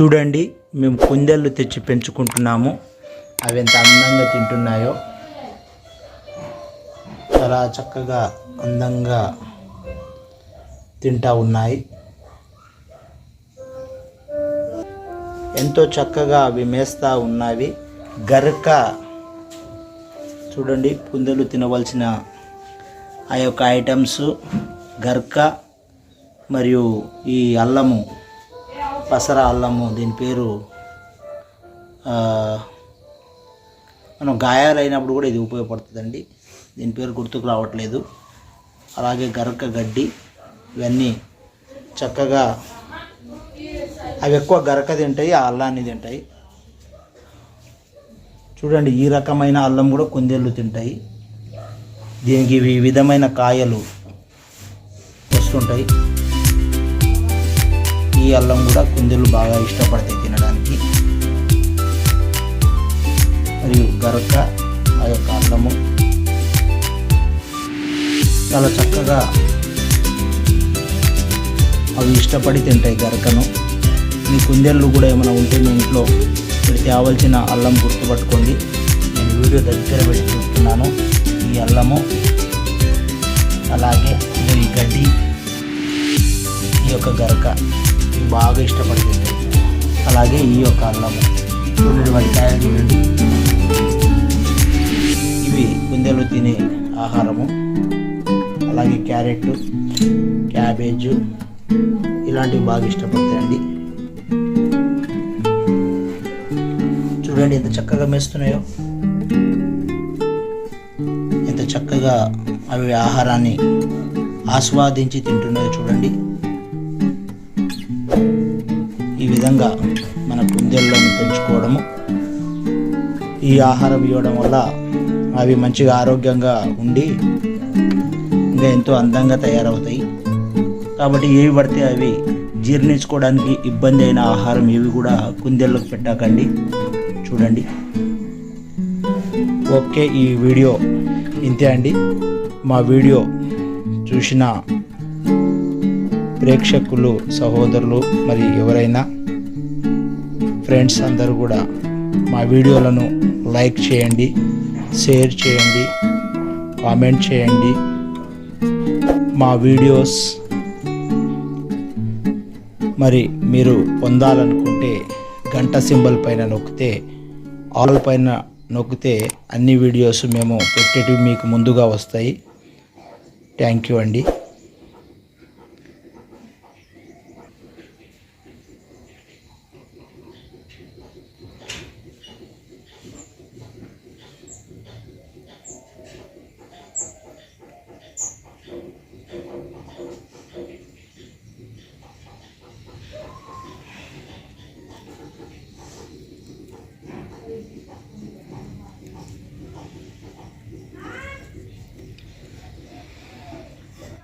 చూడండి మేము కుందేళ్ళు తెచ్చి పెంచుకుంటున్నాము. అవి ఎంత అందంగా తింటున్నాయో. చాలా చక్కగా అందంగా తింటా ఉన్నాయి. ఎంతో చక్కగా అవి మేస్తూ ఉన్నవి. గరక చూడండి కుందేలు తినవలసిన ఆ యొక్క ఐటమ్స్. గర్క మరియు ఈ అల్లము. పసర అల్లము దీని పేరు మనం గాయాలైనప్పుడు కూడా ఇది ఉపయోగపడుతుందండి. దీని పేరు గుర్తుకు రావట్లేదు. అలాగే గరక గడ్డి ఇవన్నీ చక్కగా అవి ఎక్కువ గరక తింటాయి ఆ అల్లాన్ని తింటాయి. చూడండి ఈ రకమైన అల్లం కూడా కుందేళ్ళు తింటాయి. దీనికి ఈ విధమైన కాయలు వస్తుంటాయి. ఈ అల్లం కూడా కుందేళ్ళు బాగా ఇష్టపడతాయి తినడానికి. మరియు గరక ఆ యొక్క అల్లము. చాలా చక్కగా అవి ఇష్టపడి తింటాయి గరకను మీ కుందేళ్ళు కూడా ఏమైనా ఉంటే మీ ఇంట్లో మీరు తేవలసిన అల్లం గుర్తుపట్టుకోండి. నేను వీడియో దగ్గర పెట్టి చూస్తున్నాను. ఈ అల్లము అలాగే ఈ గడ్డి ఈ యొక్క గరక ఇవి బాగా ఇష్టపడి అలాగే ఈ యొక్క అల్లం చూడండి కాయలు చూడండి ఇవి కుందేలు తినే ఆహారము. అలాగే క్యారెట్ క్యాబేజు ఇలాంటివి బాగా ఇష్టపడతాయండి. చూడండి ఎంత చక్కగా మేస్తున్నాయో. ఎంత చక్కగా అవి ఆహారాన్ని ఆస్వాదించి తింటున్నాయో చూడండి. ఈ విధంగా మన కుందేళ్ళను పెంచుకోవడము ఈ ఆహారం ఇవ్వడం వల్ల అవి మంచిగా ఆరోగ్యంగా ఉండి ఇంకా ఎంతో అందంగా తయారవుతాయి. కాబట్టి ఏవి పడితే అవి జీర్ణించుకోవడానికి ఇబ్బంది అయిన ఆహారం ఏవి కూడా కుందేళ్ళకు పెట్టకండి. చూడండి. ఓకే ఈ వీడియో ఇంతే అండి. మా వీడియో చూసిన ప్రేక్షకులు సహోదరులు మరి ఎవరైనా ఫ్రెండ్స్ అందరూ కూడా మా వీడియోలను లైక్ చేయండి షేర్ చేయండి కామెంట్ చేయండి. మా వీడియోస్ మరి మీరు పొందాలనుకుంటే గంట సింబల్ పైన నొక్కితే ఆల్ పైన నొక్కితే అన్ని వీడియోస్ మేము పెట్టేటివి మీకు ముందుగా వస్తాయి. థ్యాంక్ యూ అండి.